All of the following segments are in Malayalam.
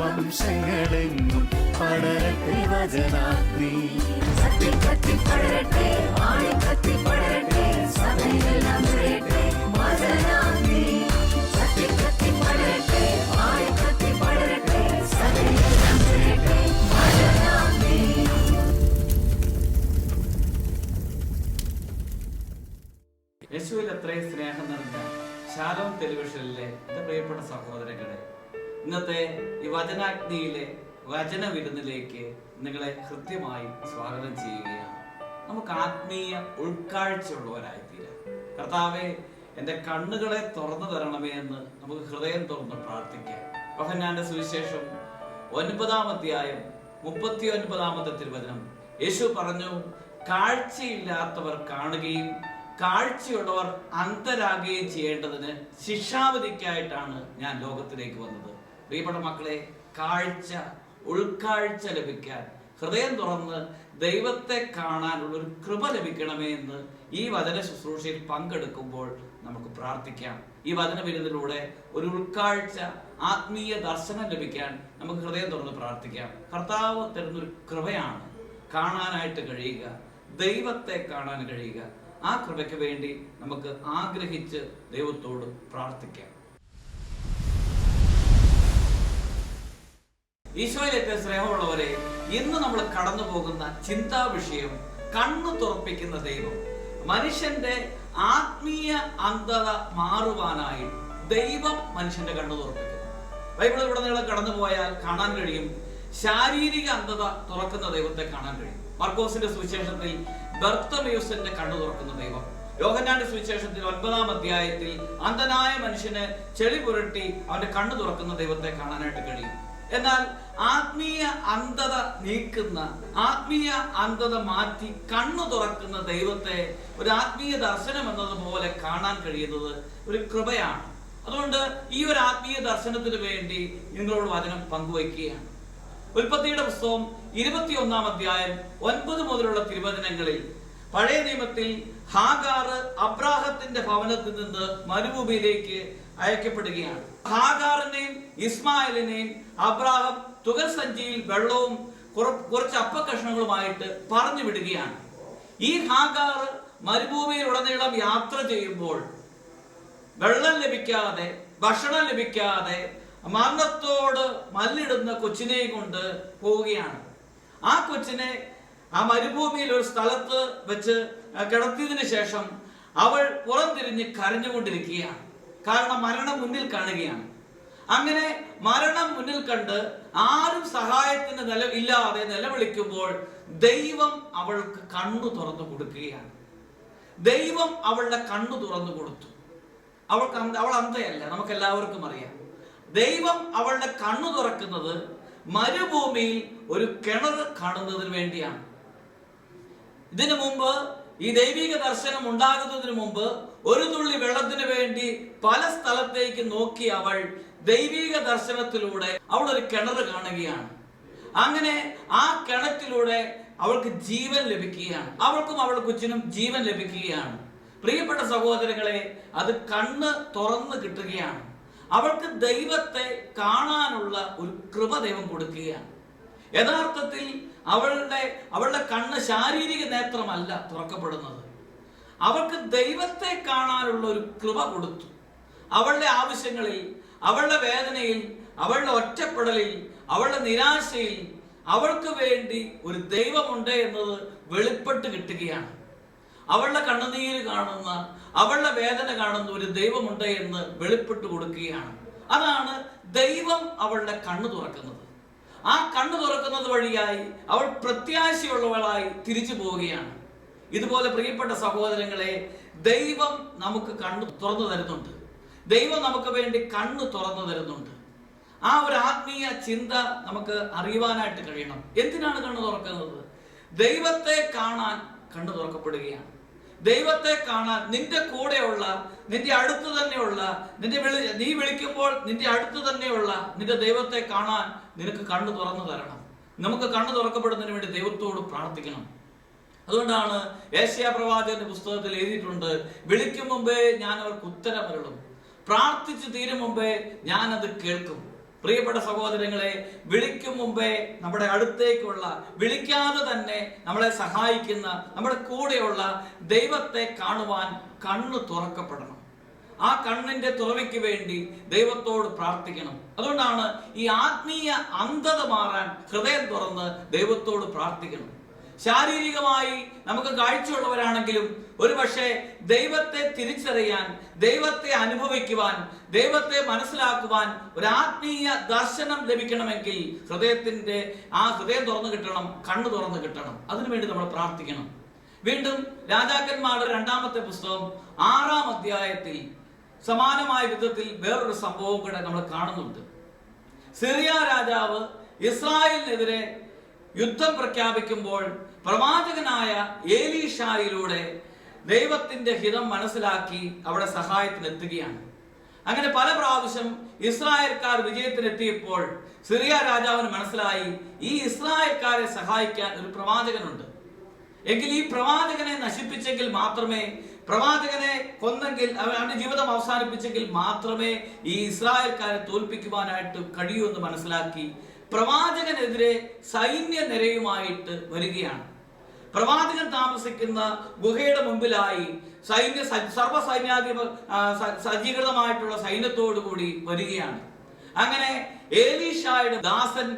വംശങ്ങളെങ്ങും പടരട്ടെ വചനാഗ്നി. കത്തി പടരട്ടെ കത്തി പടരട്ടെ സഭയിലെല്ലാം നിറയട്ടെ വചനാഗ്നി കത്തി കത്തി പടരട്ടെ കത്തി പടരട്ടെ സഭയിലെല്ലാം നിറയട്ടെ വചനാഗ്നി യേശുവിൽ അത്രയും സ്നേഹം നിറഞ്ഞ ശാലോം ടെലിവിഷനിലെ എന്റെ പ്രിയപ്പെട്ട സഹോദരങ്ങളെ ഇന്നത്തെ ഈ വചനാഗ്നിയിലെ വചന വിരുന്നിലേക്ക് നിങ്ങളെ ഹൃദ്യമായി സ്വാഗതം ചെയ്യുകയാണ്. നമുക്ക് ആത്മീയ ഉൾക്കാഴ്ചയുള്ളവരായി തീരാം കർത്താവെ എന്റെ കണ്ണുകളെ തുറന്നു തരണമേ എന്ന് നമുക്ക് ഹൃദയം തുറന്ന് പ്രാർത്ഥിക്കാം. യോഹന്നാന്റെ സുവിശേഷം ഒൻപതാം അധ്യായം മുപ്പത്തി ഒൻപതാമത്തെ തിരുവചനം. യേശു പറഞ്ഞു കാഴ്ചയില്ലാത്തവർ കാണുകയും കാഴ്ചയുള്ളവർ അന്തരാകുകയും ചെയ്യേണ്ടതിന് ശിക്ഷാവധിക്കായിട്ടാണ് ഞാൻ ലോകത്തിലേക്ക് വന്നത്. പ്രിയപ്പെട്ട മക്കളെ കാഴ്ച ഉൾക്കാഴ്ച ലഭിക്കാൻ ഹൃദയം തുറന്ന് ദൈവത്തെ കാണാനുള്ള ഒരു കൃപ ലഭിക്കണമേ എന്ന് ഈ വചന ശുശ്രൂഷയിൽ പങ്കെടുക്കുമ്പോൾ നമുക്ക് പ്രാർത്ഥിക്കാം. ഈ വചന വിരുന്നിലൂടെ ഒരു ഉൾക്കാഴ്ച ആത്മീയ ദർശനം ലഭിക്കാൻ നമുക്ക് ഹൃദയം തുറന്ന് പ്രാർത്ഥിക്കാം. കർത്താവ് തരുന്നൊരു കൃപയാണ് കാണാനായിട്ട് കഴിയുക ദൈവത്തെ കാണാൻ കഴിയുക. ആ കൃപയ്ക്ക് വേണ്ടി നമുക്ക് ആഗ്രഹിച്ച് ദൈവത്തോട് പ്രാർത്ഥിക്കാം. ഈശോയിലേക്ക് സ്നേഹമുള്ളവരെ ഇന്ന് നമ്മൾ കടന്നു പോകുന്ന ചിന്താ വിഷയം കണ്ണു തുറപ്പിക്കുന്ന ദൈവം. മനുഷ്യന്റെ ആത്മീയ അന്ധത മാറുവാനായി ദൈവം മനുഷ്യന്റെ കണ്ണു തുറപ്പിക്കുന്നു. ബൈബിളിൽ നിങ്ങൾ കടന്നു പോയാൽ കാണാൻ കഴിയും? ശാരീരിക അന്ധത തുറക്കുന്ന ദൈവത്തെ കാണാൻ കഴിയും. മർക്കോസിന്റെ സുവിശേഷത്തിൽ ബർത്തമ്യൂസിന്റെ കണ്ണു തുറക്കുന്ന ദൈവം. യോഹന്നാന്റെ സുവിശേഷത്തിൽ ഒൻപതാം അധ്യായത്തിൽ അന്ധനായ മനുഷ്യന് ചെളി പുരട്ടി അവന്റെ കണ്ണു തുറക്കുന്ന ദൈവത്തെ കാണാനായിട്ട് കഴിയും. എന്നാൽ ആത്മീയ അന്ധത നീക്കുന്ന ആത്മീയ അന്ധത മാറ്റി കണ്ണു തുറക്കുന്ന ദൈവത്തെ ഒരു ആത്മീയ ദർശനം എന്നതുപോലെ കാണാൻ കഴിയുന്നത് ഒരു കൃപയാണ്. അതുകൊണ്ട് ഈ ഒരു ആത്മീയ ദർശനത്തിന് വേണ്ടി നിങ്ങളോട് വചനം പങ്കുവയ്ക്കുകയാണ്. ഉൽപ്പത്തിയുടെ പുസ്തകം ഇരുപത്തിയൊന്നാം അധ്യായം ഒൻപത് മുതലുള്ള തിരുവചനങ്ങളിൽ പഴയ നിയമത്തിൽ ഹാഗാറ് അബ്രാഹത്തിന്റെ ഭവനത്തിൽ നിന്ന് മരുഭൂമിയിലേക്ക് അയക്കപ്പെടുകയാണ്. ഹാഗാറിനെയും ഇസ്മായിലിനെയും അബ്രാഹം തുകൽ സഞ്ചിയിൽ വെള്ളവും കുറ- കുറച്ച് അപ്പക്കഷ്ണങ്ങളുമായിട്ട് പറഞ്ഞു വിടുകയാണ്. ഈ ഹാഗാർ മരുഭൂമിയിൽ ഉടനീളം യാത്ര ചെയ്യുമ്പോൾ വെള്ളം ലഭിക്കാതെ ഭക്ഷണം ലഭിക്കാതെ മരണത്തോട് മല്ലിടുന്ന കൊച്ചിനെ കൊണ്ട് പോവുകയാണ്. ആ കൊച്ചിനെ ആ മരുഭൂമിയിൽ ഒരു സ്ഥലത്ത് വെച്ച് കിടത്തിയതിനു ശേഷം അവൾ പുറംതിരിഞ്ഞ് കരഞ്ഞുകൊണ്ടിരിക്കുകയാണ്. കാരണം മരണം മുന്നിൽ കാണുകയാണ്. അങ്ങനെ മരണം മുന്നിൽ കണ്ട് ആരും സഹായത്തിന് നില ഇല്ലാതെ നിലവിളിക്കുമ്പോൾ ദൈവം അവൾക്ക് കണ്ണു തുറന്നു കൊടുക്കുകയാണ്. ദൈവം അവളുടെ കണ്ണു തുറന്നു കൊടുത്തു. അവൾക്ക് അവൾ അന്ധയല്ല നമുക്ക് എല്ലാവർക്കും അറിയാം. ദൈവം അവളുടെ കണ്ണു തുറക്കുന്നത് മരുഭൂമിയിൽ ഒരു കിണർ കാണുന്നതിന് വേണ്ടിയാണ്. ഇതിനു മുമ്പ് ഈ ദൈവിക ദർശനം ഉണ്ടാകുന്നതിന് മുമ്പ് ഒരു തുള്ളി വെള്ളത്തിന് വേണ്ടി പല സ്ഥലത്തേക്ക് നോക്കി അവൾ ദൈവിക ദർശനത്തിലൂടെ അവൾ ഒരു കിണർ കാണുകയാണ്. അങ്ങനെ ആ കിണറ്റിലൂടെ അവൾക്ക് ജീവൻ ലഭിക്കുകയാണ്. അവൾക്കും അവളുടെ കൊച്ചിനും ജീവൻ ലഭിക്കുകയാണ്. പ്രിയപ്പെട്ട സഹോദരങ്ങളെ അത് കണ്ണ് തുറന്ന് കിട്ടുകയാണ്. അവൾക്ക് ദൈവത്തെ കാണാനുള്ള ഒരു കൃപ ദൈവം കൊടുക്കുകയാണ്. യഥാർത്ഥത്തിൽ അവളുടെ അവളുടെ കണ്ണ് ശാരീരിക നേത്രമല്ല തുറക്കപ്പെടുന്നത്. അവൾക്ക് ദൈവത്തെ കാണാനുള്ള ഒരു കൃപ കൊടുത്തു. അവളുടെ ആവശ്യങ്ങളിൽ അവളുടെ വേദനയിൽ അവളുടെ ഒറ്റപ്പെടലിൽ അവളുടെ നിരാശയിൽ അവൾക്ക് വേണ്ടി ഒരു ദൈവമുണ്ട് എന്നത് വെളിപ്പെട്ട് കിട്ടുകയാണ്. അവളുടെ കണ്ണുനീര് കാണുന്ന അവളുടെ വേദന കാണുന്ന ഒരു ദൈവമുണ്ട് എന്ന് വെളിപ്പെട്ട് കൊടുക്കുകയാണ്. അതാണ് ദൈവം അവളുടെ കണ്ണു തുറക്കുന്നത്. ആ കണ്ണു തുറക്കുന്നത് വഴിയായി അവൾ പ്രത്യാശയുള്ളവളായി തിരിച്ചു പോവുകയാണ്. ഇതുപോലെ പ്രിയപ്പെട്ട സഹോദരങ്ങളെ ദൈവം നമുക്ക് കണ്ണു തുറന്നു തരുന്നുണ്ട്. ദൈവം നമുക്ക് വേണ്ടി കണ്ണു തുറന്നു തരുന്നുണ്ട്. ആ ഒരു ആത്മീയ ചിന്ത നമുക്ക് അറിയുവാനായിട്ട് കഴിയണം. എന്തിനാണ് കണ്ണു തുറക്കുന്നത്? ദൈവത്തെ കാണാൻ കണ്ണു തുറക്കപ്പെടുകയാണ്. ദൈവത്തെ കാണാൻ നിന്റെ കൂടെയുള്ള നിന്റെ അടുത്ത് തന്നെയുള്ള നിന്റെ വിളി നീ വിളിക്കുമ്പോൾ നിന്റെ അടുത്ത് തന്നെയുള്ള നിന്റെ ദൈവത്തെ കാണാൻ നിനക്ക് കണ്ണു തുറന്നു തരണം. നമുക്ക് കണ്ണു തുറക്കപ്പെടുന്നതിന് വേണ്ടി ദൈവത്തോട് പ്രാർത്ഥിക്കണം. അതുകൊണ്ടാണ് ഏഷ്യ പ്രവാചകന്റെ പുസ്തകത്തിൽ എഴുതിയിട്ടുണ്ട് വിളിക്കും മുമ്പേ ഞാൻ അവർക്ക് ഉത്തരമരുളും പ്രാർത്ഥിച്ചു തീരും മുമ്പേ അത് കേൾക്കും. പ്രിയപ്പെട്ട സഹോദരങ്ങളെ വിളിക്കും മുമ്പേ നമ്മുടെ അടുത്തേക്കുള്ള വിളിക്കാതെ തന്നെ നമ്മളെ സഹായിക്കുന്ന നമ്മുടെ കൂടെയുള്ള ദൈവത്തെ കാണുവാൻ കണ്ണ് തുറക്കപ്പെടണം. ആ കണ്ണിന്റെ തുറവിക്ക് വേണ്ടി ദൈവത്തോട് പ്രാർത്ഥിക്കണം. അതുകൊണ്ടാണ് ഈ ആത്മീയ അന്ധത മാറാൻ ഹൃദയം തുറന്ന് ദൈവത്തോട് പ്രാർത്ഥിക്കണം. ശാരീരികമായി നമുക്ക് കാഴ്ചയുള്ളവരാണെങ്കിലും ഒരു പക്ഷേ ദൈവത്തെ തിരിച്ചറിയാൻ ദൈവത്തെ അനുഭവിക്കുവാൻ ദൈവത്തെ മനസ്സിലാക്കുവാൻ ഒരു ആത്മീയ ദർശനം ലഭിക്കണമെങ്കിൽ ഹൃദയത്തിന്റെ ആ ഹൃദയം തുറന്നു കിട്ടണം കണ്ണു തുറന്നു കിട്ടണം. അതിനുവേണ്ടി നമ്മൾ പ്രാർത്ഥിക്കണം. വീണ്ടും രാജാക്കന്മാരുടെ രണ്ടാമത്തെ പുസ്തകം ആറാം അധ്യായത്തിൽ സമാനമായ വിധത്തിൽ വേറൊരു സംഭവം കൂടെ നമ്മൾ കാണുന്നുണ്ട്. സിറിയ രാജാവ് ഇസ്രായേലിനെതിരെ യുദ്ധം പ്രഖ്യാപിക്കുമ്പോൾ പ്രവാചകനായ ഏലീഷായിലൂടെ ദൈവത്തിന്റെ ഹിതം മനസ്സിലാക്കി അവിടെ സഹായത്തിനെത്തുകയാണ്. അങ്ങനെ പല പ്രാവശ്യം ഇസ്രായേൽക്കാർ വിജയത്തിനെത്തിയപ്പോൾ സിറിയ രാജാവിന് മനസ്സിലായി ഈ ഇസ്രായേൽക്കാരെ സഹായിക്കാൻ ഒരു പ്രവാചകനുണ്ട്. എങ്കിൽ ഈ പ്രവാചകനെ നശിപ്പിച്ചെങ്കിൽ മാത്രമേ പ്രവാചകനെ കൊന്നെങ്കിൽ അവരുടെ ജീവിതം അവസാനിപ്പിച്ചെങ്കിൽ മാത്രമേ ഈ ഇസ്രായേൽക്കാരെ തോൽപ്പിക്കുവാനായിട്ട് കഴിയൂ എന്ന് മനസ്സിലാക്കി പ്രവാചകനെതിരെ സൈന്യ നിരയുമായിട്ട് വരികയാണ്. പ്രവാചകൻ താമസിക്കുന്ന ഗുഹയുടെ മുമ്പിലായി സൈന്യ സർവ സൈന്യാധിപ സജ്ജീകൃതമായിട്ടുള്ള സൈന്യത്തോടു കൂടി വരികയാണ്. അങ്ങനെ ഏലീഷായുടെ ദാസൻ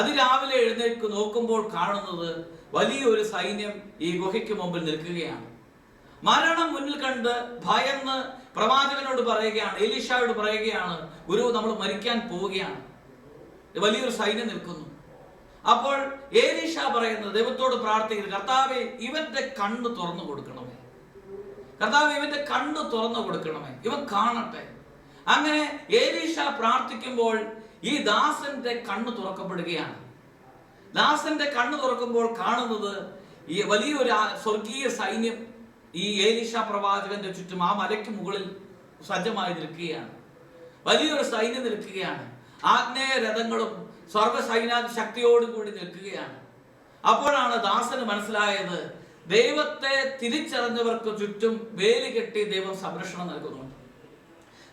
അതിരാവിലെ എഴുന്നേൽക്ക് നോക്കുമ്പോൾ കാണുന്നത് വലിയൊരു സൈന്യം ഈ ഗുഹയ്ക്ക് മുമ്പിൽ നിൽക്കുകയാണ്. മരണം മുന്നിൽ കണ്ട് ഭയന്ന് പ്രവാചകനോട് പറയുകയാണ് എലീഷായോട് പറയുകയാണ് ഗുരു നമ്മൾ മരിക്കാൻ പോവുകയാണ്. വലിയൊരു സൈന്യം നിൽക്കുന്നു. അപ്പോൾ ഏലീഷ പറയുന്നത് ദൈവത്തോട് പ്രാർത്ഥിക്കുന്നു കർത്താവെ ഇവന്റെ കണ്ണ് തുറന്നു കൊടുക്കണമേ. കർത്താവ് ഇവന്റെ കണ്ണ് തുറന്നു കൊടുക്കണമേ. ഇവൻ കാണട്ടെ. അങ്ങനെ ഏലീഷ പ്രാർത്ഥിക്കുമ്പോൾ ഈ ദാസന്റെ കണ്ണ് തുറക്കപ്പെടുകയാണ്. ദാസന്റെ കണ്ണ് തുറക്കുമ്പോൾ കാണുന്നത് ഈ വലിയൊരു സ്വർഗീയ സൈന്യം ഈ ഏലീഷ പ്രവാചകന്റെ ചുറ്റും ആ മലയ്ക്ക് മുകളിൽ സജ്ജമായി നിൽക്കുകയാണ്. വലിയൊരു സൈന്യം നിൽക്കുകയാണ്. ആഗ്നേയ രഥങ്ങളും സൈന്യ ശക്തിയോടും കൂടി നിൽക്കുകയാണ്. അപ്പോഴാണ് ദാസന് മനസ്സിലായത് ദൈവത്തെ തിരിച്ചറിഞ്ഞവർക്ക് ചുറ്റും വേലി കെട്ടി ദൈവം സംരക്ഷണം നൽകുന്നുണ്ട്.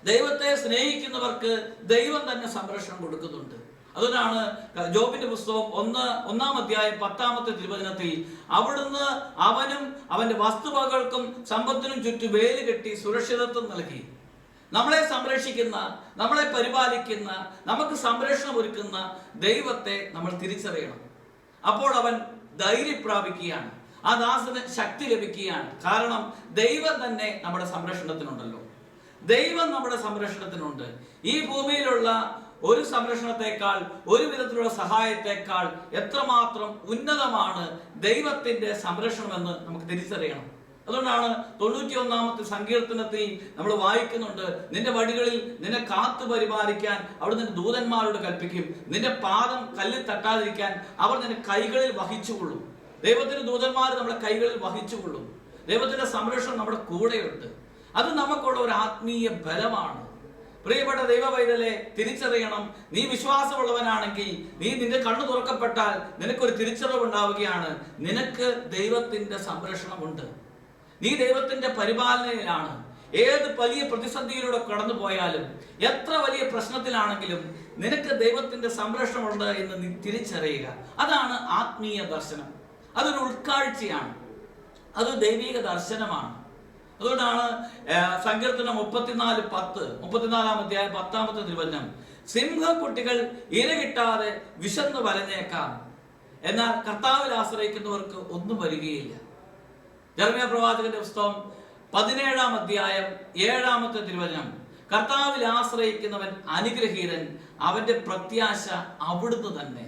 ദൈവത്തെ സ്നേഹിക്കുന്നവർക്ക് ദൈവം തന്നെ സംരക്ഷണം കൊടുക്കുന്നുണ്ട്. അതുകൊണ്ടാണ് ജോബിന്റെ പുസ്തകം ഒന്ന് ഒന്നാം അധ്യായം പത്താമത്തെ തിരുവചനത്തിൽ അവിടുന്ന് അവനും അവന്റെ വസ്തുവകൾക്കും സമ്പത്തിനും ചുറ്റും വേലി കെട്ടി സുരക്ഷിതത്വം നൽകി. നമ്മളെ സംരക്ഷിക്കുന്ന നമ്മളെ പരിപാലിക്കുന്ന നമുക്ക് സംരക്ഷണം ഒരുക്കുന്ന ദൈവത്തെ നമ്മൾ തിരിച്ചറിയണം. അപ്പോൾ അവൻ ധൈര്യം പ്രാപിക്കുകയാണ്. ആ ദാസന് ശക്തി ലഭിക്കുകയാണ്. കാരണം ദൈവം തന്നെ നമ്മുടെ സംരക്ഷണത്തിനുണ്ടല്ലോ. ദൈവം നമ്മുടെ സംരക്ഷണത്തിനുണ്ട്. ഈ ഭൂമിയിലുള്ള ഒരു സംരക്ഷണത്തെക്കാൾ ഒരു വിധത്തിലുള്ള സഹായത്തെക്കാൾ എത്രമാത്രം ഉന്നതമാണ് ദൈവത്തിന്റെ സംരക്ഷണമെന്ന് നമുക്ക് തിരിച്ചറിയണം. അതുകൊണ്ടാണ് തൊണ്ണൂറ്റി ഒന്നാമത്തെ സങ്കീർത്തനത്തിൽ നമ്മൾ വായിക്കുന്നുണ്ട് നിന്റെ വഴികളിൽ നിന്നെ കാത്തു പരിപാലിക്കാൻ അവിടെ നിന്റെ ദൂതന്മാരോട് കൽപ്പിക്കും. നിന്റെ പാദം കല്ലിൽ തട്ടാതിരിക്കാൻ അവർ നിന്റെ കൈകളിൽ വഹിച്ചുകൊള്ളും. ദൈവത്തിന്റെ ദൂതന്മാർ നമ്മുടെ കൈകളിൽ വഹിച്ചുകൊള്ളും. ദൈവത്തിന്റെ സംരക്ഷണം നമ്മുടെ കൂടെയുണ്ട്. അത് നമുക്കുള്ള ഒരു ആത്മീയ ബലമാണ്. പ്രിയപ്പെട്ട ദൈവ പൈതലെ തിരിച്ചറിയണം. നീ വിശ്വാസമുള്ളവനാണെങ്കിൽ നീ നിന്റെ കണ്ണു തുറക്കപ്പെട്ടാൽ നിനക്കൊരു തിരിച്ചറിവ് ഉണ്ടാവുകയാണ്. നിനക്ക് ദൈവത്തിന്റെ സംരക്ഷണമുണ്ട്. നീ ദൈവത്തിന്റെ പരിപാലനയിലാണ്. ഏത് വലിയ പ്രതിസന്ധിയിലൂടെ കടന്നു പോയാലും എത്ര വലിയ പ്രശ്നത്തിലാണെങ്കിലും നിനക്ക് ദൈവത്തിന്റെ സംരക്ഷണമുണ്ട് എന്ന് നീ തിരിച്ചറിയുക. അതാണ് ആത്മീയ ദർശനം. അതൊരു ഉൾക്കാഴ്ചയാണ്. അത് ദൈവിക ദർശനമാണ്. അതുകൊണ്ടാണ് സങ്കീർത്തനം മുപ്പത്തിനാല് പത്ത് മുപ്പത്തിനാലാം അധ്യായം പത്താമത്തെ തിരുവചനം. സിംഹക്കുട്ടികൾ ഇര കിട്ടാതെ വിശന്ന് വലഞ്ഞേക്കാം. എന്നാൽ കർത്താവിൽ ആശ്രയിക്കുന്നവർക്ക് ഒന്നും വരികയില്ല. ജർമ്മിയ പ്രവാചകന്റെ പുസ്തകം പതിനേഴാം അധ്യായം ഏഴാമത്തെ തിരുവചനം. കർത്താവിൽ ആശ്രയിക്കുന്നവൻ അനുഗ്രഹീതൻ അവന്റെ പ്രത്യാശ അവിടുന്ന് തന്നെ.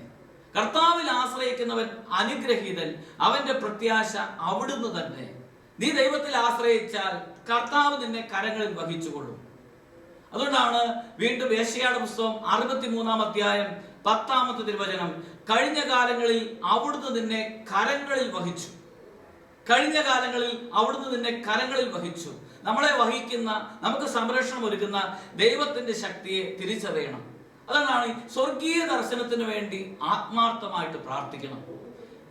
കർത്താവിൽ ആശ്രയിക്കുന്നവൻ അനുഗ്രഹീതൻ അവന്റെ പ്രത്യാശ അവിടുന്ന് തന്നെ. നീ ദൈവത്തിൽ ആശ്രയിച്ചാൽ കർത്താവ് നിന്നെ കരങ്ങളിൽ വഹിച്ചുകൊള്ളും. അതുകൊണ്ടാണ് വീണ്ടും ഏഷ്യയുടെ പുസ്തകം അറുപത്തിമൂന്നാം അധ്യായം പത്താമത്തെ തിരുവചനം കഴിഞ്ഞ കാലങ്ങളിൽ അവിടുന്ന് നിന്നെ കരങ്ങളിൽ വഹിച്ചു. കഴിഞ്ഞ കാലങ്ങളിൽ അവിടുന്ന് നിന്നെ കരങ്ങളിൽ വഹിച്ചു. നമ്മളെ വഹിക്കുന്ന നമുക്ക് സംരക്ഷണം ഒരുക്കുന്ന ദൈവത്തിന്റെ ശക്തിയെ തിരിച്ചറിയണം. അതാണ് സ്വർഗീയ ദർശനത്തിന് വേണ്ടി ആത്മാർത്ഥമായിട്ട് പ്രാർത്ഥിക്കണം.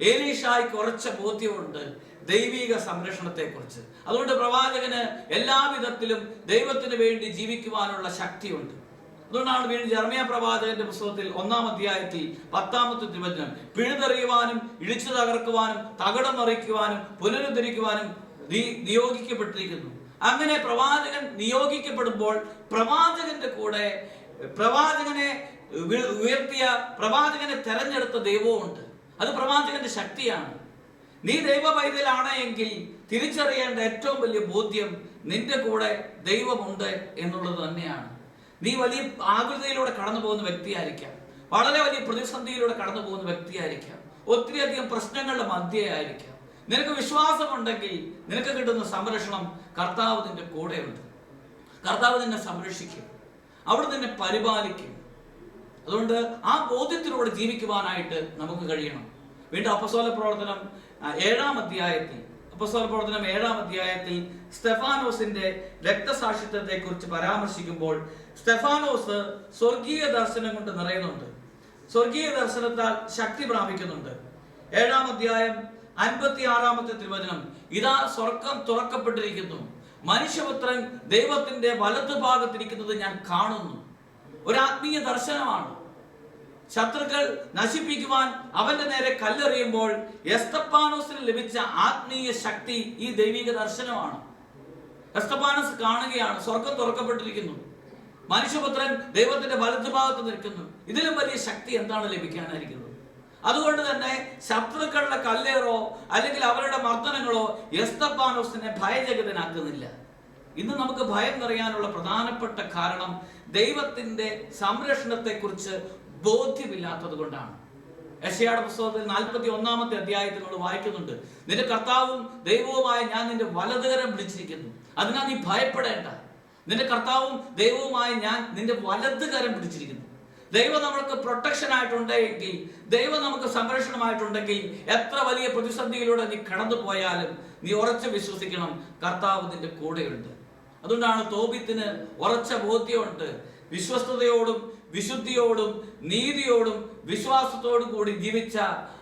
ഏലീഷായ്ക്ക് കുറച്ച ബോധ്യമുണ്ട് ദൈവിക സംരക്ഷണത്തെ കുറിച്ച് അതുകൊണ്ട് പ്രവാചകന് എല്ലാവിധത്തിലും ദൈവത്തിന് വേണ്ടി ജീവിക്കുവാനുള്ള ശക്തിയുണ്ട്. അതുകൊണ്ടാണ് വീണ്ടും ജർമ്മിയ പ്രവാചകന്റെ പുസ്തകത്തിൽ ഒന്നാം അധ്യായത്തിൽ പത്താമത്തെ തിരുവചനം. പിഴുതെറിയുവാനും ഇടിച്ചു തകർക്കുവാനും തകടം മറിക്കുവാനും പുനരുദ്ധരിക്കുവാനും നിയോഗിക്കപ്പെട്ടിരിക്കുന്നു. അങ്ങനെ പ്രവാചകൻ നിയോഗിക്കപ്പെടുമ്പോൾ പ്രവാചകന്റെ കൂടെ പ്രവാചകനെ ഉയ- ഉയർത്തിയ പ്രവാചകനെ തെരഞ്ഞെടുത്ത ദൈവവുമുണ്ട്. അത് പ്രവാചകന്റെ ശക്തിയാണ്. നീ ദൈവ എങ്കിൽ തിരിച്ചറിയേണ്ട ഏറ്റവും വലിയ ബോധ്യം നിന്റെ കൂടെ ദൈവമുണ്ട് എന്നുള്ളത് തന്നെയാണ്. നീ വലിയ ആകൃതിയിലൂടെ കടന്നു പോകുന്ന വ്യക്തിയായിരിക്കാം. വളരെ വലിയ പ്രതിസന്ധിയിലൂടെ കടന്നു പോകുന്ന വ്യക്തിയായിരിക്കാം. ഒത്തിരി അധികം പ്രശ്നങ്ങളുടെ മധ്യയായിരിക്കാം. നിനക്ക് വിശ്വാസമുണ്ടെങ്കിൽ നിനക്ക് കിട്ടുന്ന സംരക്ഷണം കർത്താവ് നിന്റെ കൂടെയുണ്ട്. കർത്താവ് നിന്നെ സംരക്ഷിക്കും. അവിടെ നിന്നെ പരിപാലിക്കും. അതുകൊണ്ട് ആ ബോധ്യത്തിലൂടെ ജീവിക്കുവാനായിട്ട് നമുക്ക് കഴിയണം. വീണ്ടും അപ്പസോല പ്രവർത്തനം ഏഴാം അധ്യായത്തിൽ അപ്പസോല പ്രവർത്തനം ഏഴാം അധ്യായത്തിൽ സ്റ്റെഫാനോസിന്റെ രക്തസാക്ഷിത്വത്തെ കുറിച്ച് പരാമർശിക്കുമ്പോൾ സ്റ്റെഫാനോസ് സ്വർഗീയ ദർശനം കൊണ്ട് നിറയുന്നുണ്ട്. സ്വർഗീയ ദർശനത്താൽ ശക്തി പ്രാപിക്കുന്നുണ്ട്. ഏഴാം അധ്യായം അൻപത്തി ആറാമത്തെ തിരുവചനം ഇതാ സ്വർഗം തുറക്കപ്പെട്ടിരിക്കുന്നു. മനുഷ്യപുത്രൻ ദൈവത്തിന്റെ വലതു ഭാഗത്തിരിക്കുന്നത് ഞാൻ കാണുന്നു. ഒരു ആത്മീയ ദർശനമാണ്. ശത്രുക്കൾ നശിപ്പിക്കുവാൻ അവന്റെ നേരെ കല്ലെറിയുമ്പോൾ എസ്തപ്പാനോസിന് ലഭിച്ച ആത്മീയ ശക്തി ഈ ദൈവിക ദർശനമാണ്. എസ്തപ്പാനോസ് കാണുകയാണ് സ്വർഗം തുറക്കപ്പെട്ടിരിക്കുന്നു. മനുഷ്യപുത്രൻ ദൈവത്തിന്റെ വലതുഭാഗത്ത് നിൽക്കുന്നു. ഇതിലും വലിയ ശക്തി എന്താണ് ലഭിക്കാനായിരിക്കുന്നത്? അതുകൊണ്ട് തന്നെ ശത്രുക്കളുടെ കല്ലേറോ അല്ലെങ്കിൽ അവരുടെ മർദ്ദനങ്ങളോ എസ്തപ്പാനോസിനെ ഭയചകിതനാക്കുന്നില്ല. ഇന്ന് നമുക്ക് ഭയം നിറയാനുള്ള പ്രധാനപ്പെട്ട കാരണം ദൈവത്തിന്റെ സംരക്ഷണത്തെ കുറിച്ച് ബോധ്യമില്ലാത്തത് കൊണ്ടാണ് യശയാടെ പുസ്തകത്തിൽ നാൽപ്പത്തി ഒന്നാമത്തെ അധ്യായത്തിൽ നമ്മൾ വായിക്കുന്നുണ്ട്. നിന്റെ കർത്താവും ദൈവവുമായ ഞാൻ നിന്റെ വലതുകരം പിടിച്ചിരിക്കുന്നു. അതിനാൽ നീ ഭയപ്പെടേണ്ട. നിന്റെ കർത്താവും ദൈവവുമായ ഞാൻ നിന്റെ വലതുകരം പിടിച്ചിരിക്കുന്നു. ദൈവം നമ്മൾക്ക് പ്രൊട്ടക്ഷൻ ആയിട്ടുണ്ടെങ്കിൽ ദൈവം നമുക്ക് സംരക്ഷണമായിട്ടുണ്ടെങ്കിൽ എത്ര വലിയ പ്രതിസന്ധിയിലൂടെ നീ കടന്നു പോയാലും നീ ഉറച്ചു വിശ്വസിക്കണം കർത്താവ് നിന്റെ കൂടെയുണ്ട്. അതുകൊണ്ടാണ് തോബിത്തിന് ഉറച്ച ബോധ്യമുണ്ട്. വിശ്വസ്തയോടും വിശുദ്ധിയോടും നീതിയോടും വിശ്വാസത്തോടും കൂടി ജീവിച്ച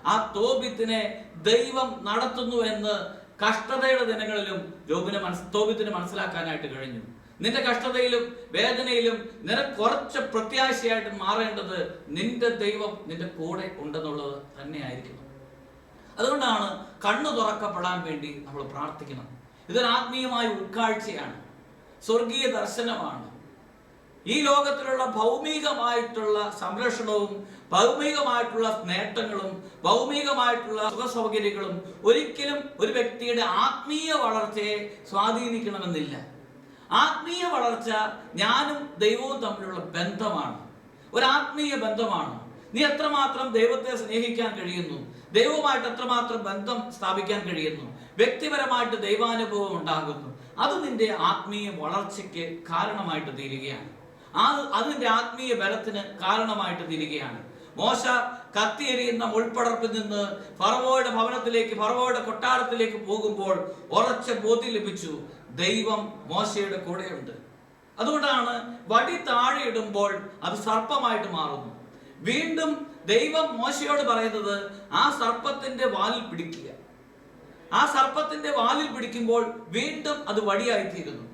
ആ തോബിത്തിനെ ദൈവം നടത്തുന്നു എന്ന് കഷ്ടതയുടെ ദിനങ്ങളിലും ജോബിന് മനസ് തോബിത്തിന് മനസ്സിലാക്കാനായിട്ട് കഴിഞ്ഞു. നിന്റെ കഷ്ടതയിലും വേദനയിലും നിനക്ക് കുറച്ച് പ്രത്യാശയായിട്ട് മാറേണ്ടത് നിന്റെ ദൈവം നിന്റെ കൂടെ ഉണ്ടെന്നുള്ളത് തന്നെയായിരിക്കണം. അതുകൊണ്ടാണ് കണ്ണു തുറക്കപ്പെടാൻ വേണ്ടി നമ്മൾ പ്രാർത്ഥിക്കണം. ഇതൊരു ആത്മീയമായ ഉൾക്കാഴ്ചയാണ്. സ്വർഗീയ ദർശനമാണ്. ഈ ലോകത്തിലുള്ള ഭൗമികമായിട്ടുള്ള സംരക്ഷണവും ഭൗമികമായിട്ടുള്ള നേട്ടങ്ങളും ഭൗമികമായിട്ടുള്ള സുഖ സൗകര്യങ്ങളും ഒരിക്കലും ഒരു വ്യക്തിയുടെ ആത്മീയ വളർച്ചയെ സ്വാധീനിക്കണമെന്നില്ല. ആത്മീയ വളർച്ച ഞാനും ദൈവവും തമ്മിലുള്ള ബന്ധമാണ്. ഒരു ആത്മീയ ബന്ധമാണ്. നീ എത്രമാത്രം ദൈവത്തെ സ്നേഹിക്കാൻ കഴിയുന്നു? ദൈവവുമായിട്ട് എത്രമാത്രം ബന്ധം സ്ഥാപിക്കാൻ കഴിയുന്നു? വ്യക്തിപരമായിട്ട് ദൈവാനുഭവം ഉണ്ടാകുന്നു. അത് നിന്റെ ആത്മീയ വളർച്ചയ്ക്ക് കാരണമായിട്ട് തീരുകയാണ്. ആ അത് നിന്റെ ആത്മീയ ബലത്തിന് കാരണമായിട്ട് തീരുകയാണ്. മോശ കത്തിയെരിയുന്ന മുൾപ്പടർപ്പിൽ നിന്ന് ഫറവോയുടെ ഭവനത്തിലേക്ക് ഫറവോയുടെ കൊട്ടാരത്തിലേക്ക് പോകുമ്പോൾ ഉറച്ച ബോധ്യം ലഭിച്ചു. ദൈവം മോശയുടെ കൂടെയുണ്ട്. അതുകൊണ്ടാണ് വടി താഴെ ഇടുമ്പോൾ അത് സർപ്പമായിട്ട് മാറുന്നു. വീണ്ടും ദൈവം മോശയോട് പറയുന്നത് ആ സർപ്പത്തിന്റെ വാലിൽ പിടിക്കുക. ആ സർപ്പത്തിന്റെ വാലിൽ പിടിക്കുമ്പോൾ വീണ്ടും അത് വടിയായിത്തീരുന്നു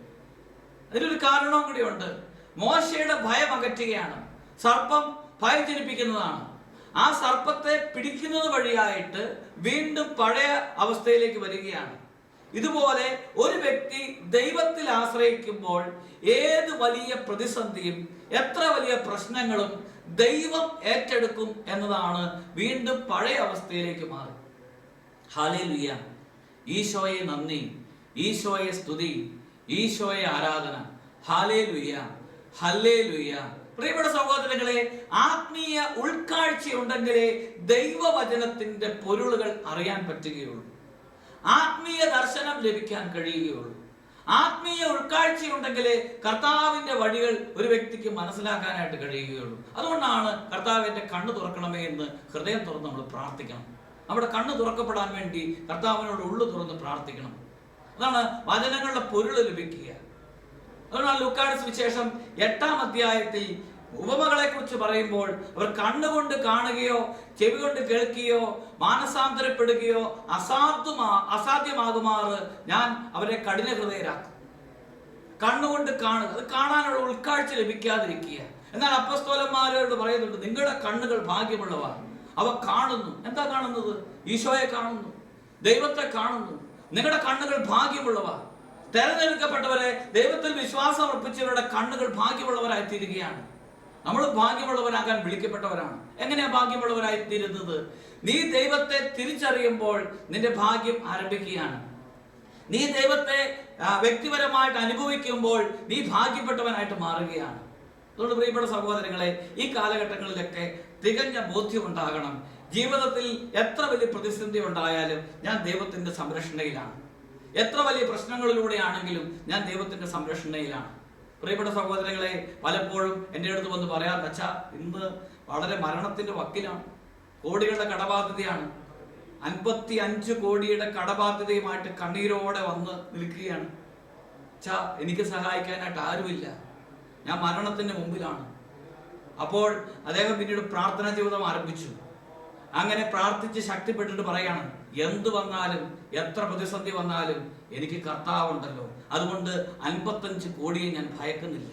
അതിനൊരു കാരണവും കൂടിയുണ്ട്. മോശയുടെ ഭയം അകറ്റുകയാണ്. സർപ്പം ഭയം ജനിപ്പിക്കുന്നതാണ് ആ സർപ്പത്തെ പിടിക്കുന്നത് വഴിയായിട്ട് വീണ്ടും പഴയ അവസ്ഥയിലേക്ക് വരികയാണ്. ഇതുപോലെ ഒരു വ്യക്തി ദൈവത്തിൽ ആശ്രയിക്കുമ്പോൾ ഏത് വലിയ പ്രതിസന്ധിയും എത്ര വലിയ പ്രശ്നങ്ങളും ദൈവം ഏറ്റെടുക്കും എന്നതാണ് വീണ്ടും പഴയ അവസ്ഥയിലേക്ക് മാറി. ഹാലിയ ഈശോയെ നന്ദി. ഈശോയെ സ്തുതി. ഈശോയെ ആരാധന. ഹാലേലുയ്യ പ്രിയപ്പെട്ട സഹോദരങ്ങളെ ആത്മീയ ഉൾക്കാഴ്ച ഉണ്ടെങ്കിലേ ദൈവവചനത്തിന്റെ പൊരുളുകൾ അറിയാൻ പറ്റുകയുള്ളൂ. ആത്മീയ ദർശനം ലഭിക്കാൻ കഴിയുകയുള്ളൂ. ആത്മീയ ഉൾക്കാഴ്ചയുണ്ടെങ്കിലേ കർത്താവിന്റെ വഴികൾ ഒരു വ്യക്തിക്ക് മനസ്സിലാക്കാനായിട്ട് കഴിയുകയുള്ളൂ. അതുകൊണ്ടാണ് കർത്താവിന്റെ കണ്ണു തുറക്കണമേ എന്ന് ഹൃദയം തുറന്ന് നമ്മൾ പ്രാർത്ഥിക്കണം. നമ്മുടെ കണ്ണ് തുറക്കപ്പെടാൻ വേണ്ടി കർത്താവിനോട് ഉള്ളു തുറന്ന് പ്രാർത്ഥിക്കണം. അതാണ് വചനങ്ങളുടെ പൊരുൾ ലഭിക്കുക. അതുകൊണ്ടാണ് ലൂക്കാട് സുവിശേഷം എട്ടാം അധ്യായത്തിൽ ഉപമകളെ കുറിച്ച് പറയുമ്പോൾ അവർ കണ്ണുകൊണ്ട് കാണുകയോ ചെവി കൊണ്ട് കേൾക്കുകയോ മാനസാന്തരപ്പെടുകയോ അസാധ്യമാ അസാധ്യമാകുമാറ് ഞാൻ അവരെ കഠിന ഹൃദയരാക്കും കണ്ണുകൊണ്ട് കാണുക. അത് കാണാനുള്ള ഉൾക്കാഴ്ച ലഭിക്കാതിരിക്കുക. എന്നാൽ അപ്പസ്തോലന്മാരോട് പറയുന്നുണ്ട് നിങ്ങളുടെ കണ്ണുകൾ ഭാഗ്യമുള്ളവ. അവ കാണുന്നു. എന്താ കാണുന്നത്? ഈശോയെ കാണുന്നു. ദൈവത്തെ കാണുന്നു. നിങ്ങളുടെ കണ്ണുകൾ ഭാഗ്യമുള്ളവ. തെരഞ്ഞെടുക്കപ്പെട്ടവരെ ദൈവത്തിൽ വിശ്വാസം അർപ്പിച്ചവരുടെ കണ്ണുകൾ ഭാഗ്യമുള്ളവരായി തീരുകയാണ് നമ്മൾ ഭാഗ്യമുള്ളവരാകാൻ വിളിക്കപ്പെട്ടവരാണ്. എങ്ങനെയാ ഭാഗ്യമുള്ളവരായി തീരുന്നത് നീ ദൈവത്തെ തിരിച്ചറിയുമ്പോൾ നിന്റെ ഭാഗ്യം ആരംഭിക്കുകയാണ്. നീ ദൈവത്തെ വ്യക്തിപരമായിട്ട് അനുഭവിക്കുമ്പോൾ നീ ഭാഗ്യപ്പെട്ടവനായിട്ട് മാറുകയാണ്. അതുകൊണ്ട് പ്രിയപ്പെട്ട സഹോദരങ്ങളെ ഈ കാലഘട്ടങ്ങളിലൊക്കെ തികഞ്ഞ ബോധ്യം ഉണ്ടാകണം ജീവിതത്തിൽ എത്ര വലിയ പ്രതിസന്ധി ഉണ്ടായാലും ഞാൻ ദൈവത്തിന്റെ സംരക്ഷണയിലാണ്. എത്ര വലിയ പ്രശ്നങ്ങളിലൂടെയാണെങ്കിലും ഞാൻ ദൈവത്തിന്റെ സംരക്ഷണയിലാണ്. പ്രിയപ്പെട്ട സഹോദരങ്ങളെ പലപ്പോഴും എന്റെ അടുത്ത് വന്ന് പറയാൻ അച്ഛാ ഇന്ന് വളരെ മരണത്തിന്റെ വക്കിലാണ്. കോടികളുടെ കടബാധ്യതയാണ്. അൻപത്തി അഞ്ച് കോടിയുടെ കടബാധ്യതയുമായിട്ട് കണ്ണീരോടെ വന്ന് നിൽക്കുകയാണ്. ചാ എനിക്ക് സഹായിക്കാനായിട്ട് ആരുമില്ല. ഞാൻ മരണത്തിന്റെ മുമ്പിലാണ്. അപ്പോൾ അദ്ദേഹം പിന്നീട് പ്രാർത്ഥനാ ജീവിതം ആരംഭിച്ചു. അങ്ങനെ പ്രാർത്ഥിച്ച് ശക്തിപ്പെട്ടിട്ട് പറയാണ് എന്ത് വന്നാലും എത്ര പ്രതിസന്ധി വന്നാലും എനിക്ക് കർത്താവുണ്ടല്ലോ. അതുകൊണ്ട് അൻപത്തഞ്ച് കോടിയെ ഞാൻ ഭയക്കുന്നില്ല.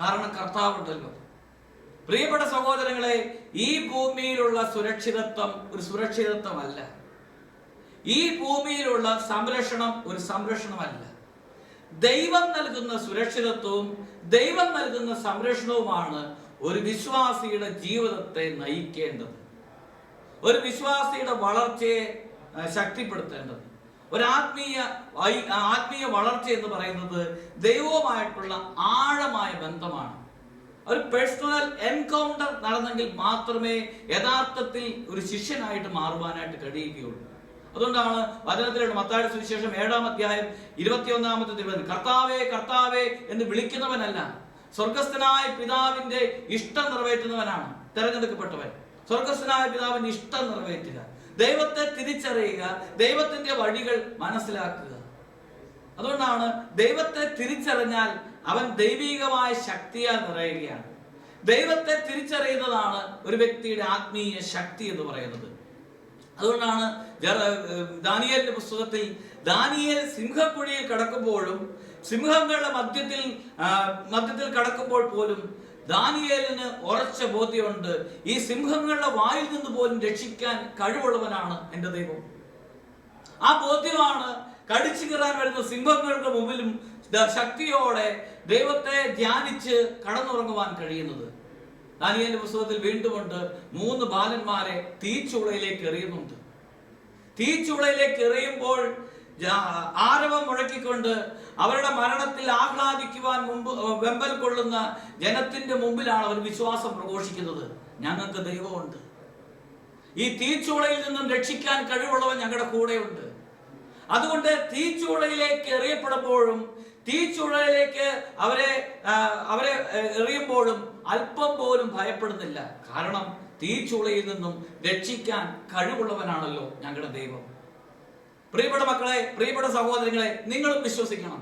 കാരണം കർത്താവുണ്ടല്ലോ. പ്രിയപ്പെട്ട സഹോദരങ്ങളെ ഈ ഭൂമിയിലുള്ള സുരക്ഷിതത്വം ഒരു സുരക്ഷിതത്വമല്ല. ഈ ഭൂമിയിലുള്ള സംരക്ഷണം ഒരു സംരക്ഷണമല്ല. ദൈവം നൽകുന്ന സുരക്ഷിതത്വവും ദൈവം നൽകുന്ന സംരക്ഷണവുമാണ് ഒരു വിശ്വാസിയുടെ ജീവിതത്തെ നയിക്കേണ്ടത്. ഒരു വിശ്വാസിയുടെ വളർച്ചയെ ശക്തിപ്പെടുത്തേണ്ടത്. ഒരു ആത്മീയ ആത്മീയ വളർച്ച എന്ന് പറയുന്നത് ദൈവവുമായിട്ടുള്ള ആഴമായ ബന്ധമാണ്. ഒരു പേഴ്സണൽ എൻകൗണ്ടർ നടന്നെങ്കിൽ മാത്രമേ യഥാർത്ഥത്തിൽ ഒരു ശിഷ്യനായിട്ട് മാറുവാനായിട്ട് കഴിയുകയുള്ളൂ. അതുകൊണ്ടാണ് വചനത്തിലുള്ള മത്താഴ്ച സുവിശേഷം ഏഴാം അധ്യായം ഇരുപത്തിയൊന്നാമത്തെ തിരുവനന്തപുരം കർത്താവേ കർത്താവേ എന്ന് വിളിക്കുന്നവനല്ല സ്വർഗസ്ഥനായ പിതാവിന്റെ ഇഷ്ടം നിറവേറ്റുന്നവനാണ് തെരഞ്ഞെടുക്കപ്പെട്ടവൻ. സ്വർഗസ്ഥനായ പിതാവിന്റെ ഇഷ്ടം നിറവേറ്റുക. ദൈവത്തെ തിരിച്ചറിയുക. ദൈവത്തിന്റെ വഴികൾ മനസ്സിലാക്കുക. അതുകൊണ്ടാണ് ദൈവത്തെ തിരിച്ചറിഞ്ഞാൽ അവൻ ദൈവികമായ ശക്തിയാൽ നിറയുകയാണ്. ദൈവത്തെ തിരിച്ചറിയുന്നതാണ് ഒരു വ്യക്തിയുടെ ആത്മീയ ശക്തി എന്ന് പറയുന്നത്. അതുകൊണ്ടാണ് ദാനിയലിന്റെ പുസ്തകത്തിൽ ദാനിയൽ സിംഹക്കുഴിയിൽ കിടക്കുമ്പോഴും സിംഹങ്ങളുടെ മധ്യത്തിൽ മധ്യത്തിൽ കിടക്കുമ്പോൾ പോലും ദാനിയേലിന് ഉറച്ച ബോധ്യമുണ്ട്. ഈ സിംഹങ്ങളുടെ വായിൽ നിന്ന് പോലും രക്ഷിക്കാൻ കഴിവുള്ളവനാണ് എന്റെ ദൈവം. ആ ബോധ്യമാണ് കടിച്ചു കയറാൻ വരുന്ന സിംഹങ്ങളുടെ മുമ്പിലും ശക്തിയോടെ ദൈവത്തെ ധ്യാനിച്ച് കടന്നുറങ്ങുവാൻ കഴിയുന്നത്. ദാനിയേലിന്റെ പുസ്തകത്തിൽ വീണ്ടുമുണ്ട്. മൂന്ന് ബാലന്മാരെ തീച്ചുളയിലേക്ക് എറിയുന്നുണ്ട്. തീച്ചുളയിലേക്ക് എറിയുമ്പോൾ ആരവം മുഴക്കിക്കൊണ്ട് അവരുടെ മരണത്തിൽ ആഹ്ലാദിക്കുവാൻ മുമ്പ് വെമ്പൽ കൊള്ളുന്ന ജനത്തിന്റെ മുമ്പിലാണ് അവർ വിശ്വാസം പ്രഘോഷിക്കുന്നത്. ഞങ്ങൾക്ക് ദൈവമുണ്ട്. ഈ തീച്ചൂളയിൽ നിന്നും രക്ഷിക്കാൻ കഴിവുള്ളവൻ ഞങ്ങളുടെ കൂടെയുണ്ട്. അതുകൊണ്ട് തീച്ചൂളയിലേക്ക് എറിയപ്പെടുമ്പോഴും തീച്ചൂളയിലേക്ക് അവരെ അവരെ എറിയുമ്പോഴും അല്പം പോലും ഭയപ്പെടുന്നില്ല. കാരണം തീച്ചുളയിൽ നിന്നും രക്ഷിക്കാൻ കഴിവുള്ളവനാണല്ലോ ഞങ്ങളുടെ ദൈവം. പ്രിയപ്പെട്ട മക്കളെ പ്രിയപ്പെട്ട സഹോദരങ്ങളെ നിങ്ങളും വിശ്വസിക്കണം.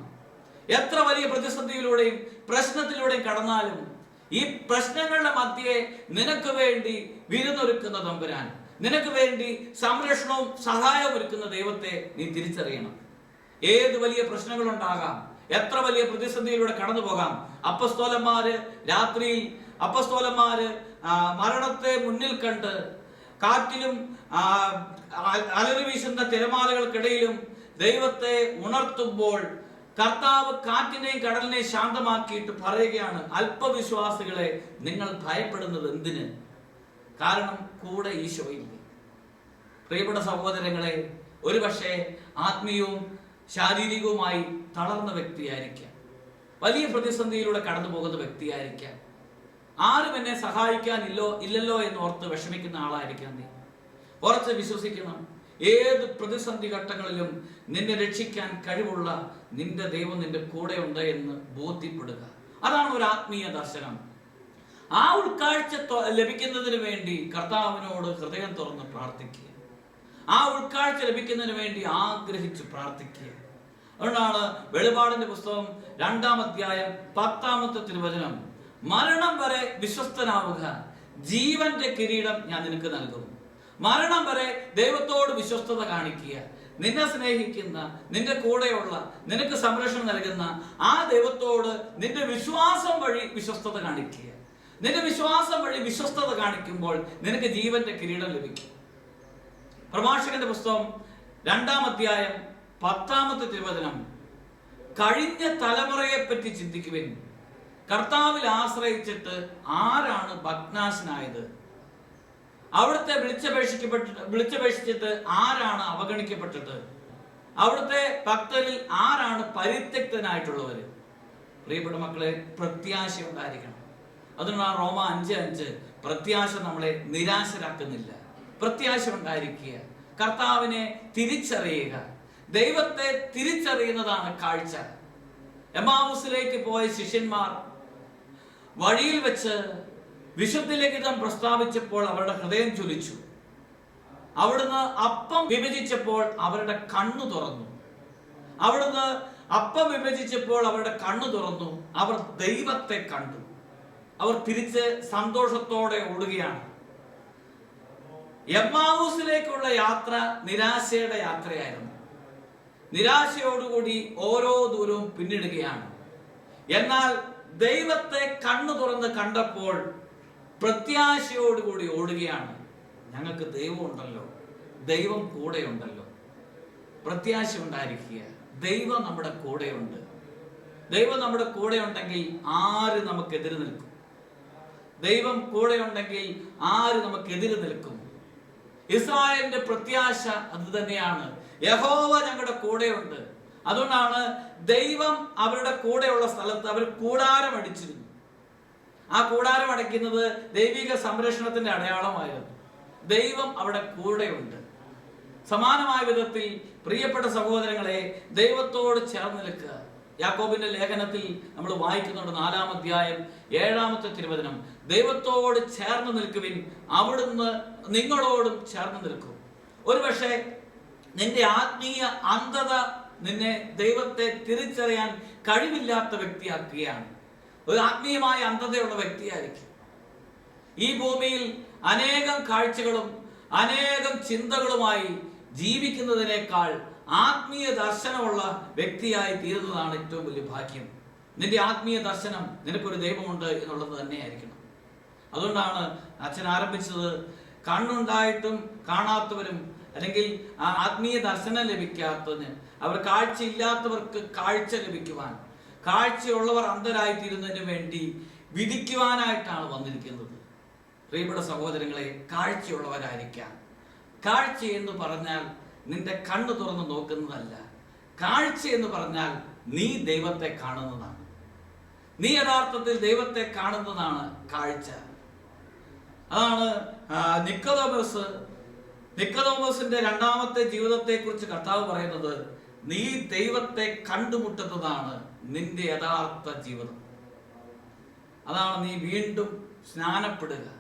എത്ര വലിയ പ്രതിസന്ധിയിലൂടെയും പ്രശ്നത്തിലൂടെയും കടന്നാലും ഈ പ്രശ്നങ്ങളുടെ മധ്യേ നിനക്ക് വേണ്ടി വിരുന്നൊരുക്കുന്ന തമ്പുരാൻ നിനക്ക് വേണ്ടി സംരക്ഷണവും സഹായവും ഒരുക്കുന്ന ദൈവത്തെ നീ തിരിച്ചറിയണം. ഏത് വലിയ പ്രശ്നങ്ങളുണ്ടാകാം എത്ര വലിയ പ്രതിസന്ധിയിലൂടെ കടന്നു പോകാം അപ്പസ്തോലന്മാര് രാത്രിയിൽ അപ്പസ്തോലന്മാര് മരണത്തെ മുന്നിൽ കണ്ട് കാറ്റിലും അലറി വീശുന്ന തിരമാലകൾക്കിടയിലും ദൈവത്തെ ഉണർത്തുമ്പോൾ കർത്താവ് കാറ്റിനെയും കടലിനെയും ശാന്തമാക്കിയിട്ട് പറയുകയാണ് അല്പവിശ്വാസികളെ നിങ്ങൾ ഭയപ്പെടുന്നത് എന്തിന്? കാരണം കൂടെ ഈശോയും പ്രിയപ്പെട്ട സഹോദരങ്ങളെ ഒരുപക്ഷെ ആത്മീയവും ശാരീരികവുമായി തളർന്ന വ്യക്തിയായിരിക്കാം. വലിയ പ്രതിസന്ധിയിലൂടെ കടന്നു പോകുന്ന വ്യക്തിയായിരിക്കാം. ആരും എന്നെ സഹായിക്കാനില്ലോ ഇല്ലല്ലോ എന്ന് ഓർത്ത് വിഷമിക്കുന്ന ആളായിരിക്കാം നീ. ഉറച്ച് വിശ്വസിക്കണം. ഏത് പ്രതിസന്ധി ഘട്ടങ്ങളിലും നിന്നെ രക്ഷിക്കാൻ കഴിവുള്ള നിന്റെ ദൈവം നിന്റെ കൂടെയുണ്ട് എന്ന് ബോധ്യപ്പെടുക. അതാണ് ഒരു ആത്മീയ ദർശനം. ആ ഉൾക്കാഴ്ച ലഭിക്കുന്നതിന് വേണ്ടി കർത്താവിനോട് ഹൃദയം തുറന്ന് പ്രാർത്ഥിക്കുക. ആ ഉൾക്കാഴ്ച ലഭിക്കുന്നതിന് വേണ്ടി ആഗ്രഹിച്ച് പ്രാർത്ഥിക്കുക. അതുകൊണ്ടാണ് വെളിപാടിന്റെ പുസ്തകം രണ്ടാം അധ്യായം പത്താമത്തെ തിരുവചനം. മരണം വരെ വിശ്വസ്തനാവുക. ജീവന്റെ കിരീടം ഞാൻ നിനക്ക് നൽകും. മരണം വരെ ദൈവത്തോട് വിശ്വസ്തത കാണിക്കുക. നിന്നെ സ്നേഹിക്കുന്ന നിന്റെ കൂടെയുള്ള നിനക്ക് സംരക്ഷണം നൽകുന്ന ആ ദൈവത്തോട് നിന്റെ വിശ്വാസം വഴി വിശ്വസ്തത കാണിക്കുക. നിന്റെ വിശ്വാസം വഴി വിശ്വസ്തത കാണിക്കുമ്പോൾ നിനക്ക് ജീവന്റെ കിരീടം ലഭിക്കും. പ്രഭാഷകന്റെ പുസ്തകം രണ്ടാം അധ്യായം പത്താമത്തെ തിരുവചനം. കഴിഞ്ഞ തലമുറയെ പറ്റി ചിന്തിക്കുവിൻ. കർത്താവിൽ ആശ്രയിച്ചിട്ട് ആരാണ് ഭഗ്നാശനായത്? അവിടുത്തെ വിളിച്ചപേക്ഷിക്കപ്പെട്ട് വിളിച്ചപേക്ഷിച്ചിട്ട് ആരാണ് അവഗണിക്കപ്പെട്ടത്? അവിടുത്തെ ഭക്തരിൽ ആരാണ് പരിത്യക്തനായിട്ടുള്ളവർ പ്രിയപ്പെട്ട മക്കളെ പ്രത്യാശ ഉണ്ടായിരിക്കണം. അതുകൊണ്ടാണ് റോമ അഞ്ച് അഞ്ച് പ്രത്യാശ നമ്മളെ നിരാശരാക്കുന്നില്ല. പ്രത്യാശ ഉണ്ടായിരിക്കുക. കർത്താവിനെ തിരിച്ചറിയുക. ദൈവത്തെ തിരിച്ചറിയുന്നതാണ് കാഴ്ച. എമാവുസിലേക്ക് പോയ ശിഷ്യന്മാർ വഴിയിൽ വെച്ച് വിശുദ്ധ ലിഖിതം പ്രസ്താവിച്ചപ്പോൾ അവരുടെ ഹൃദയം ചൊലിച്ചു അവിടുന്ന് അപ്പം വിഭജിച്ചപ്പോൾ അവരുടെ കണ്ണു തുറന്നു. അവിടുന്ന് അപ്പം വിഭജിച്ചപ്പോൾ അവരുടെ കണ്ണു തുറന്നു. അവർ ദൈവത്തെ കണ്ടു. അവർ തിരിച്ച് സന്തോഷത്തോടെ ഓടുകയാണ്. എമ്മാവൂസിലേക്കുള്ള യാത്ര നിരാശയുടെ യാത്രയായിരുന്നു. നിരാശയോടുകൂടി ഓരോ ദൂരവും പിന്നിടുകയാണ്. എന്നാൽ ദൈവത്തെ കണ്ണു തുറന്ന് കണ്ടപ്പോൾ പ്രത്യാശയോടുകൂടി ഓടുകയാണ്. ഞങ്ങൾക്ക് ദൈവം ഉണ്ടല്ലോ. ദൈവം കൂടെയുണ്ടല്ലോ. പ്രത്യാശ ഉണ്ടായിരിക്കുക. ദൈവം നമ്മുടെ കൂടെയുണ്ട്. ദൈവം നമ്മുടെ കൂടെ ഉണ്ടെങ്കിൽ ആര് നമുക്കെതിരെ നിൽക്കും? ദൈവം കൂടെ ഉണ്ടെങ്കിൽ ആര് നമുക്കെതിരെ നിൽക്കും? ഇസ്രായേലിന്റെ പ്രത്യാശ അത് തന്നെയാണ്. യഹോവ ഞങ്ങളുടെ കൂടെയുണ്ട്. അതുകൊണ്ടാണ് ദൈവം അവരുടെ കൂടെയുള്ള സ്ഥലത്ത് അവർ കൂടാരം അടിച്ചിരുന്നു ആ കൂടാരം അടയ്ക്കുന്നത് ദൈവിക സംരക്ഷണത്തിന്റെ അടയാളമായിരുന്നു. ദൈവം അവിടെ കൂടെയുണ്ട്. സമാനമായ വിധത്തിൽ പ്രിയപ്പെട്ട സഹോദരങ്ങളെ ദൈവത്തോട് ചേർന്ന് നിൽക്കുക. യാക്കോബിന്റെ ലേഖനത്തിൽ നമ്മൾ വായിക്കുന്നുണ്ട് നാലാം അധ്യായം ഏഴാമത്തെ തിരുവചനം. ദൈവത്തോട് ചേർന്ന് നിൽക്കുവിൻ അവിടുന്ന് നിങ്ങളോടും ചേർന്ന് നിൽക്കും. ഒരുപക്ഷെ നിന്റെ ആത്മീയ അന്ധത നിന്നെ ദൈവത്തെ തിരിച്ചറിയാൻ കഴിവില്ലാത്ത വ്യക്തിയാക്കുകയാണ്. ഒരു ആത്മീയമായ അന്ധതയുള്ള വ്യക്തിയായിരിക്കും. ഈ ഭൂമിയിൽ അനേകം കാഴ്ചകളും അനേകം ചിന്തകളുമായി ജീവിക്കുന്നതിനേക്കാൾ ആത്മീയ ദർശനമുള്ള വ്യക്തിയായി തീരുന്നതാണ് ഏറ്റവും വലിയ ഭാഗ്യം. നിന്റെ ആത്മീയ ദർശനം നിനക്കൊരു ദൈവമുണ്ട് എന്നുള്ളത് തന്നെയായിരിക്കണം. അതുകൊണ്ടാണ് അച്ഛൻ ആരംഭിച്ചത് കണ്ണുണ്ടായിട്ടും കാണാത്തവരും അല്ലെങ്കിൽ ആ ആത്മീയ ദർശനം ലഭിക്കാത്തതിന് അവർ കാഴ്ചയില്ലാത്തവർക്ക് കാഴ്ച ലഭിക്കുവാൻ കാഴ്ചയുള്ളവർ അന്ധരായിത്തീരുന്നതിന് വേണ്ടി വിധിക്കുവാനായിട്ടാണ് വന്നിരിക്കുന്നത്. പ്രിയപ്പെട്ട സഹോദരങ്ങളെ കാഴ്ചയുള്ളവരായിരിക്കാം കാഴ്ച എന്ന് പറഞ്ഞാൽ നിന്റെ കണ്ണ് തുറന്ന് നോക്കുന്നതല്ല. കാഴ്ച എന്ന് പറഞ്ഞാൽ നീ ദൈവത്തെ കാണുന്നതാണ്. നീ യഥാർത്ഥത്തിൽ ദൈവത്തെ കാണുന്നതാണ് കാഴ്ച. അതാണ് നിക്കതോമസ് നിക്കതോമസിന്റെ രണ്ടാമത്തെ ജീവിതത്തെക്കുറിച്ച് കർത്താവ് പറയുന്നത് നീ ദൈവത്തെ കണ്ടുമുട്ടുന്നതാണ് നിന്റെ യഥാർത്ഥ ജീവിതം. അതാണ് നീ വീണ്ടും സ്നാനപ്പെടുക.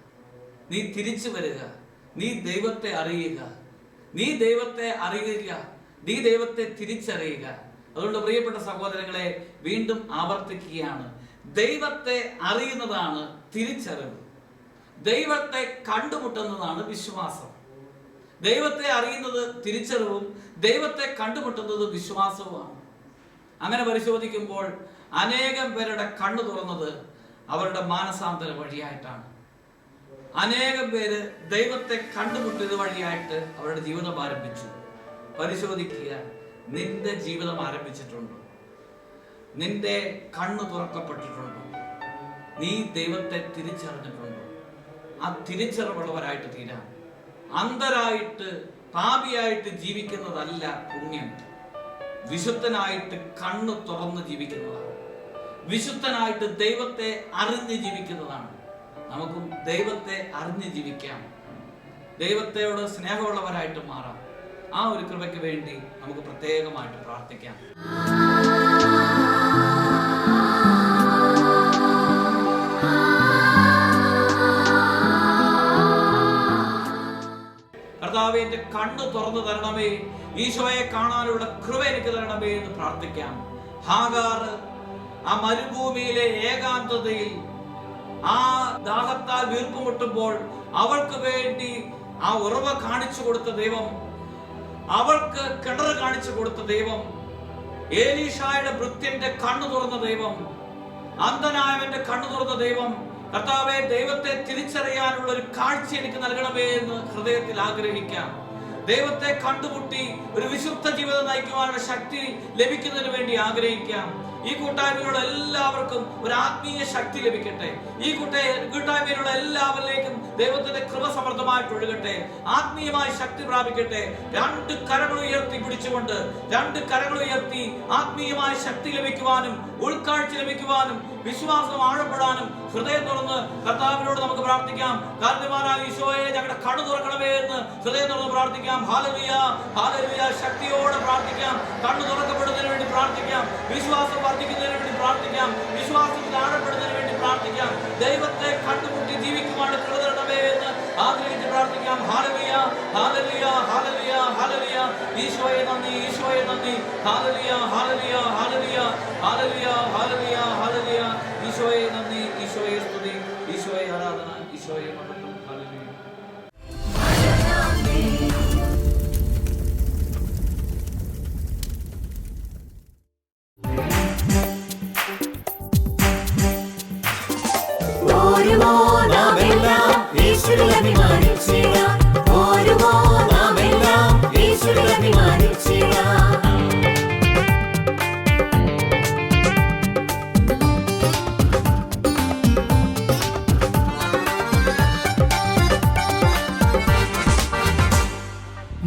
നീ തിരിച്ചു വരിക. നീ ദൈവത്തെ അറിയുക. നീ ദൈവത്തെ അറിയുക. നീ ദൈവത്തെ തിരിച്ചറിയുക. അതുകൊണ്ട് പ്രിയപ്പെട്ട സഹോദരങ്ങളെ വീണ്ടും ആവർത്തിക്കുകയാണ്. ദൈവത്തെ അറിയുന്നതാണ് തിരിച്ചറിവ്. ദൈവത്തെ കണ്ടുമുട്ടുന്നതാണ് വിശ്വാസം. ദൈവത്തെ അറിയുന്നത് തിരിച്ചറിവും ദൈവത്തെ കണ്ടുമുട്ടുന്നത് വിശ്വാസവുമാണ്. അങ്ങനെ പരിശോധിക്കുമ്പോൾ അനേകം പേരുടെ കണ്ണു തുറന്നത് അവരുടെ മാനസാന്തര വഴിയായിട്ടാണ്. അനേകം പേര് ദൈവത്തെ കണ്ടുമുട്ടിയത് വഴിയായിട്ട് അവരുടെ ജീവിതം ആരംഭിച്ചു. പരിശോധിക്കുക നിന്റെ ജീവിതം ആരംഭിച്ചിട്ടുണ്ടോ. നിന്റെ കണ്ണു തുറക്കപ്പെട്ടിട്ടുണ്ടോ. നീ ദൈവത്തെ തിരിച്ചറിഞ്ഞിട്ടുണ്ടോ. ആ തിരിച്ചറിവുള്ളവരായിട്ട് തീരാം. അന്ധരായിട്ട് പാപിയായിട്ട് ജീവിക്കുന്നതല്ല പുണ്യം. വിശുദ്ധനായിട്ട് കണ്ണു തുറന്ന് ജീവിക്കുന്നതാണ്. വിശുദ്ധനായിട്ട് ദൈവത്തെ അറിഞ്ഞ് ജീവിക്കുന്നതാണ്. നമുക്കും ദൈവത്തെ അറിഞ്ഞ് ജീവിക്കാം. ദൈവത്തെയോട് സ്നേഹമുള്ളവരായിട്ട് മാറാം. ആ ഒരു കൃപയ്ക്ക് വേണ്ടി നമുക്ക് പ്രത്യേകമായിട്ട് പ്രാർത്ഥിക്കാം. കർത്താവെ എന്റെ കണ്ണു തുറന്നു തരണമേ. ഈശോയെ കാണാനുള്ള കൃപ എനിക്ക് തരണമേ എന്ന് പ്രാർത്ഥിക്കാം. ഹാഗാർ ആ മരുഭൂമിയിലെ ഏകാന്തതയിൽ ആ ദാഹത്താൽ വീർപ്പുമുട്ടുമ്പോൾ അവൾക്ക് വേണ്ടി ആ ഉറവ കാണിച്ചു കൊടുത്ത ദൈവം അവൾക്ക് കിണർ കാണിച്ചു കൊടുത്ത ദൈവം ഏലീഷായുടെ വൃത്യന്റെ കണ്ണു തുറന്ന ദൈവം അന്ധനായവന്റെ കണ്ണു തുറന്ന ദൈവം കർത്താവെ ദൈവത്തെ തിരിച്ചറിയാനുള്ള ഒരു കാഴ്ച എനിക്ക് നൽകണമേ എന്ന് ഹൃദയത്തിൽ ആഗ്രഹിക്കാം. ദൈവത്തെ കണ്ടുമുട്ടി ഒരു വിശുദ്ധ ജീവിതം നയിക്കുവാനുള്ള ശക്തി ലഭിക്കുന്നതിന് വേണ്ടി ആഗ്രഹിക്കാം. ഈ കൂട്ടായ്മയിലുള്ള എല്ലാവർക്കും ഒരു ആത്മീയ ശക്തി ലഭിക്കട്ടെ. ഈ കൂട്ട കൂട്ടായ്മയിലുള്ള എല്ലാവരിലേക്കും ദൈവത്തിന്റെ കൃപ സമൃദ്ധമായിട്ട് ഒഴുകട്ടെ. ആത്മീയമായി ശക്തി പ്രാപിക്കട്ടെ. രണ്ട് കരകൾ ഉയർത്തി പിടിച്ചുകൊണ്ട് രണ്ട് കരകൾ ഉയർത്തി ആത്മീയമായ ശക്തി ലഭിക്കുവാനും ഉൾക്കാഴ്ച ലഭിക്കുവാനും വിശ്വാസം ആഴപ്പെടാനും ഹൃദയം തുറന്ന് കർത്താവിനോട് നമുക്ക് പ്രാർത്ഥിക്കാം. കാരണവാനായ ഈശോയെ ഞങ്ങളുടെ കണ്ണു തുറക്കണമേ എന്ന് ഹൃദയം തുറന്ന് പ്രാർത്ഥിക്കാം. ഹാലലിയ ഹാലലിയ ശക്തിയോടെ പ്രാർത്ഥിക്കാം. കണ്ണു തുറക്കപ്പെടുന്നതിന് വേണ്ടി പ്രാർത്ഥിക്കാം. വിശ്വാസം വർദ്ധിക്കുന്നതിന് വേണ്ടി പ്രാർത്ഥിക്കാം. വിശ്വാസത്തിൽ ആഴപ്പെടുന്നതിന് വേണ്ടി പ്രാർത്ഥിക്കാം. ദൈവത്തെ കണ്ടുമുട്ടി ജീവിക്കുവാണ് കൃതരണമേ എന്ന് ആഗ്രഹിച്ച് പ്രാർത്ഥിക്കാം. ഹാലലിയ ഹാലലിയ ഹാലലിയ ഹാലലിയ ഈശോയെ നന്ദി ഈശോയെ നന്ദി. ഹാലലിയ ഹാലലിയ ഹാലലിയ ഹാലലിയ ഹാലലിയ ഹാലലിയ ഈശോയെ നന്ദി ഈശോയെ സ്തുതി. ഈശോയെ ആരാധന ഈശോയെ